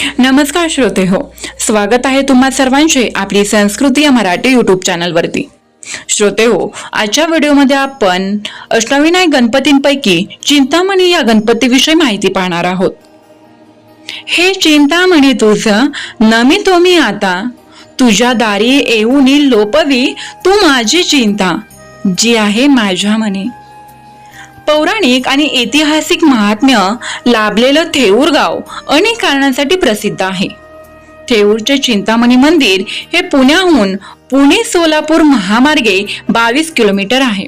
नमस्कार श्रोते हो स्वागत आहे तुम्हा सर्वांचे आपली संस्कृती या मराठी युट्यूब चॅनलवरती श्रोते हो आजच्या व्हिडिओमध्ये आपण अष्टविनायक गणपतींपैकी चिंतामणी या गणपतीविषयी माहिती पाहणार आहोत. हे चिंतामणी तुझं नमी तो मी आता तुझ्या दारी येऊनी लोपवी तू माझी चिंता जी आहे माझ्या मनी. पौराणिक आणि ऐतिहासिक महात्म्य लाभलेलं थेऊर गाव अनेक कारणांसाठी प्रसिद्ध आहे. थेऊरचे चिंतामणी मंदिर हे पुण्याहून पुणे सोलापूर महामार्गे बावीस किलोमीटर आहे.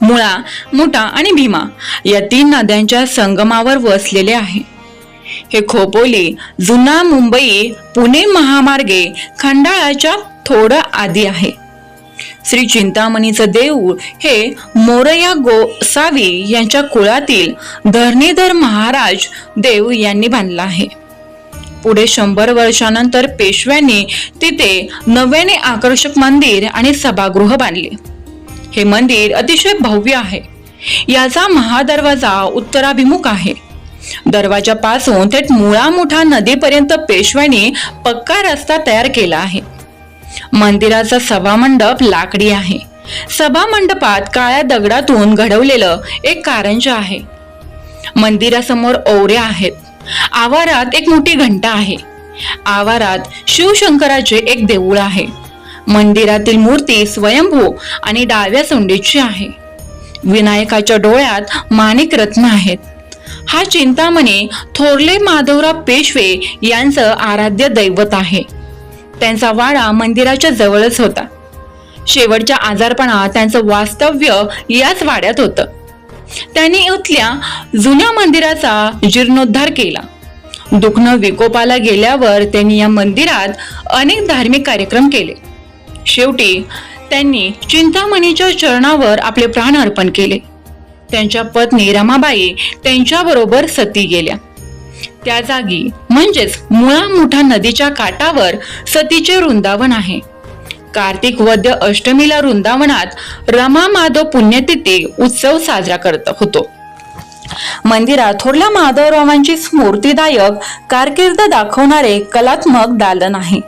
मुळा मुठा आणि भीमा या तीन नद्यांच्या संगमावर वसलेले आहे. हे खोपोली जुना मुंबई पुणे महामार्गे खंडाळाच्या थोडं आधी आहे. श्री चिंतामणीचं देऊळ हे मोरया गोसावी यांच्या कुळातील धरणीधर महाराज देव यांनी बांधलं आहे. पुढे शंभर वर्षानंतर पेशव्यांनी तिथे नव्याने आकर्षक मंदिर आणि सभागृह बांधले. हे मंदिर अतिशय भव्य आहे. याचा महादरवाजा उत्तराभिमुख आहे. दरवाजापासून थेट मुळा मोठा नदीपर्यंत पेशव्यांनी पक्का रस्ता तयार केला आहे. मंदिराचा सभामंडप लाकडी आहे. सभामंडपात काळ्या दगडातून घडवलेलं एक कारंज आहे. मंदिरासमोर ओवऱ्या आहेत. आवारात एक मोठी घंटा आहे. आवारात शिवशंकराचे एक देऊळ आहे. मंदिरातील मूर्ती स्वयंभू आणि डाव्या सोंडीची आहे. विनायकाच्या डोळ्यात माणिक रत्न आहेत. हा चिंतामणी थोरले माधवराव पेशवे यांचं आराध्य दैवत आहे. त्यांचा वाडा मंदिराच्या जवळच होता. शेवटच्या आजारपणा त्यांचं वास्तव्य याच वाड्यात होतं. त्यांनी इथल्या जुन्या मंदिराचा जीर्णोद्धार केला. दुखणं विकोपाला गेल्यावर त्यांनी या मंदिरात अनेक धार्मिक कार्यक्रम केले. शेवटी त्यांनी चिंतामणीच्या चरणावर आपले प्राण अर्पण केले. त्यांच्या पत्नी रमाबाई त्यांच्याबरोबर सती गेल्या. त्या जागी म्हणजेच मुळा मोठा नदीच्या काठावर सतीचे वृंदावन आहे. कार्तिक वद्य अष्टमीला वृंदावनात रमा माधव पुण्यतिथी उत्सव साजरा करत होतो. मंदिरात थोरल्या माधवरावांची स्फूर्तीदायक कारकीर्द दाखवणारे कलात्मक दालन आहे.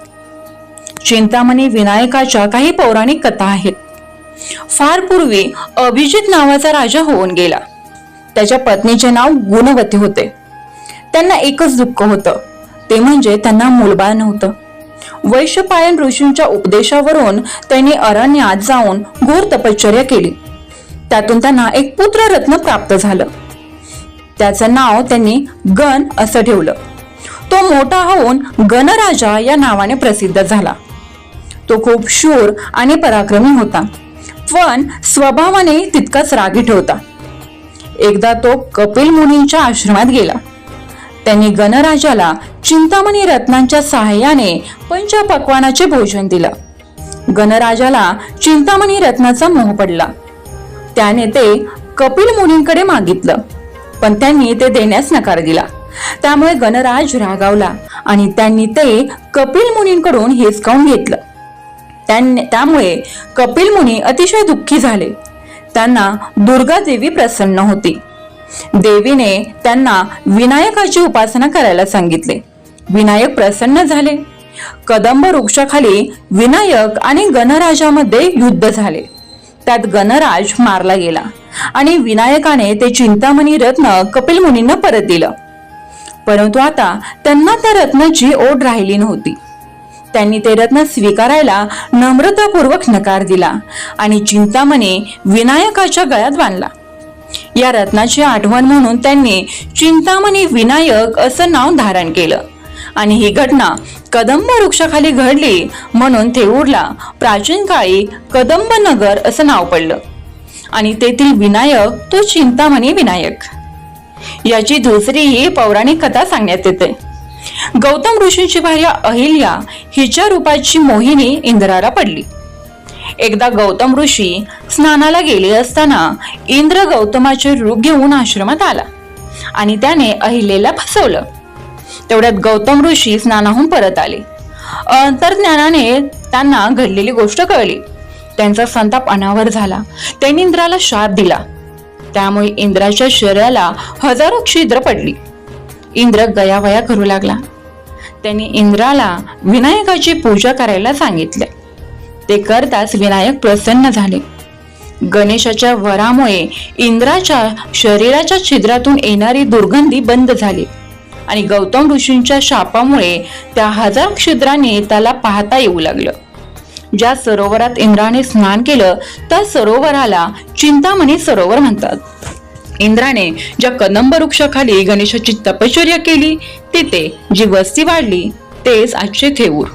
चिंतामणी विनायकाच्या काही पौराणिक कथा आहेत. फार पूर्वी अभिजित नावाचा राजा होऊन गेला. त्याच्या पत्नीचे नाव गुणवती होते. त्यांना एकच दुःख होतं. ते म्हणजे त्यांना मूलबाळ नव्हतं. वैश्यपायन ऋषींच्या उपदेशावरून त्यांनी अरण्यात जाऊन घोर तपश्चर्या केली. त्यातून त्यांना एक पुत्र रत्न प्राप्त झालं. त्याचं नाव त्यांनी गण असं ठेवलं. तो मोठा होऊन गणराजा या नावाने प्रसिद्ध झाला. तो खूप शूर आणि पराक्रमी होता. पण स्वभावाने तितकाच रागीट होता एकदा तो कपिल मुनींच्या आश्रमात गेला. त्यांनी गणराजाला चिंतामणी रत्नांच्या सहाय्याने पंचपक्वानाचे भोजन दिलं. गणराजाला चिंतामणी रत्नाचा मोह पडला. त्याने ते कपिल मुनींकडे मागितलं पण त्यांनी ते देण्यास नकार दिला. त्यामुळे गणराज रागावला आणि त्यांनी ते कपिल मुनींकडून हिसकावून घेतलं. त्यांनी त्यामुळे कपिल मुनी अतिशय दुःखी झाले. त्यांना दुर्गा देवी प्रसन्न होती. देवीने त्यांना विनायकाची उपासना करायला सांगितले. विनायक प्रसन्न झाले. कदंब वृक्षाखाली विनायक आणि गणराजामध्ये युद्ध झाले. त्यात गणराज मारला गेला आणि विनायकाने ते चिंतामणी रत्न कपिल मुनींना परत दिलं. परंतु आता त्यांना त्या रत्नाची ओढ राहिली नव्हती. त्यांनी ते रत्न स्वीकारायला नम्रतापूर्वक नकार दिला आणि चिंतामणी विनायकाच्या गळ्यात बांधला. या रत्नाची आठवण म्हणून त्यांनी चिंतामणी विनायक असं नाव धारण केलं. आणि ही घटना कदंब वृक्षाखाली घडली म्हणून थेऊरला प्राचीन काळी कदंब नगर असं नाव पडलं. आणि तेथील विनायक तो चिंतामणी विनायक. याची दुसरीही पौराणिक कथा सांगण्यात येते. गौतम ऋषीची भार्या अहिल्या हिच्या रूपाची मोहिनी इंद्राला पडली. एकदा गौतम ऋषी स्नानाला गेले असताना इंद्र गौतमाचे रूप घेऊन आश्रमात आला आणि त्याने अहिलेला फसवलं. तेवढ्यात गौतम ऋषी स्नानाहून परत आले. अंतर्ज्ञानाने त्यांना घडलेली गोष्ट कळली. त्यांचा संताप अनावर झाला. त्यांनी इंद्राला शाप दिला. त्यामुळे इंद्राच्या शरीराला हजारो छिद्र पडली. इंद्र गयावया करू लागला. त्यांनी इंद्राला विनायकाची पूजा करायला सांगितले. ते करताच विनायक प्रसन्न झाले. गणेशाच्या वरामुळे इंद्राच्या शरीराच्या छिद्रातून येणारी दुर्गंधी बंद झाली आणि गौतम ऋषींच्या शापामुळे त्या हजार छिद्राने त्याला पाहता येऊ लागलं. ज्या सरोवरात इंद्राने स्नान केलं त्या सरोवराला चिंतामणी सरोवर म्हणतात. इंद्राने ज्या कदंब वृक्षाखाली गणेशाची तपश्चर्या केली तिथे जी वस्ती वाढली तेच आजचे थेऊर.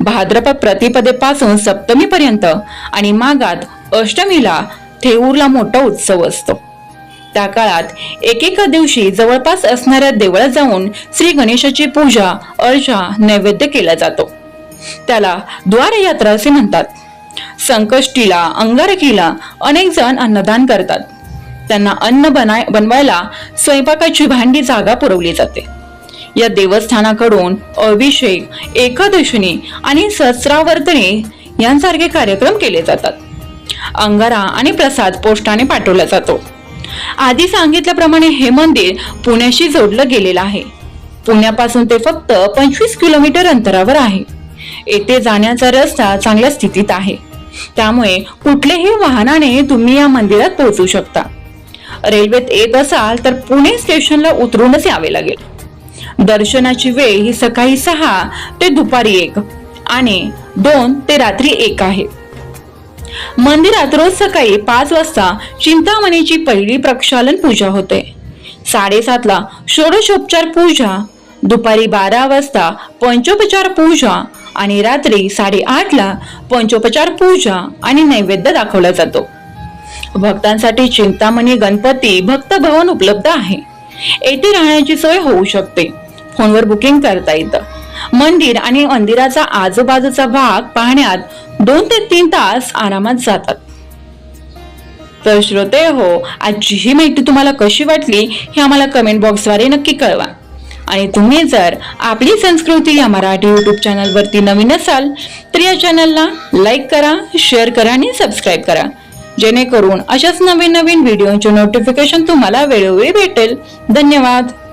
भाद्रपद प्रतिपदेपासून सप्तमीपर्यंत आणि मागात अष्टमीला थेऊरला मोठा उत्सव असतो. त्या काळात एकेका दिवशी जवळपास असणाऱ्या देवळात जाऊन श्री गणेशाची पूजा अर्चा नैवेद्य केला जातो. त्याला द्वारयात्रा असे म्हणतात. संकष्टीला अंगारकीला अनेक जण अन्नदान करतात. त्यांना अन्न बनाय बनवायला स्वयंपाकाची भांडी जागा पुरवली जाते. या देवस्थानाकडून अभिषेक एकादशनी आणि सहस्रावर्तने यांसारखे कार्यक्रम केले जातात. अंगारा आणि प्रसाद पोस्टाने पाठवला जातो. आधी सांगितल्याप्रमाणे हे मंदिर पुण्याशी जोडलं गेलेलं आहे. पुण्यापासून ते फक्त पंचवीस किलोमीटर अंतरावर आहे. येथे जाण्याचा रस्ता चांगल्या स्थितीत आहे. त्यामुळे कुठल्याही वाहनाने तुम्ही या मंदिरात पोहोचू शकता. रेल्वेत येत असाल तर पुणे स्टेशनला उतरूनच यावे लागेल. दर्शनाची वेळ ही सकाळी सहा ते दुपारी एक आणि दोन ते रात्री एक आहे. मंदिरात रोज सकाळी पाच वाजता चिंतामणीची पहिली प्रक्षालन पूजा होते. साडेसातला षोडशोपचार पूजा दुपारी बारा वाजता पंचोपचार पूजा आणि रात्री साडेआठला पंचोपचार पूजा आणि नैवेद्य दाखवला जातो. भक्तांसाठी चिंतामणी गणपती भक्त भवन उपलब्ध आहे. येथे राहण्याची सोय होऊ शकते. फोनवर बुकिंग करता येतं. मंदिर आणि मंदिराचा आजूबाजूचा भाग पाहण्यात दोन ते तीन तास आरामात जातात. तर श्रोते हो आजची ही माहिती तुम्हाला कशी वाटली हे आम्हाला कमेंट बॉक्सद्वारे नक्की कळवा. आणि तुम्ही जर आपली संस्कृती या मराठी यूट्यूब चॅनलवरती नवीन असाल तर या चॅनलला लाईक करा शेअर करा आणि सबस्क्राईब करा. जेणेकरून अशाच नवीन नवीन व्हिडिओचे नोटिफिकेशन तुम्हाला वेळोवेळी भेटेल. धन्यवाद.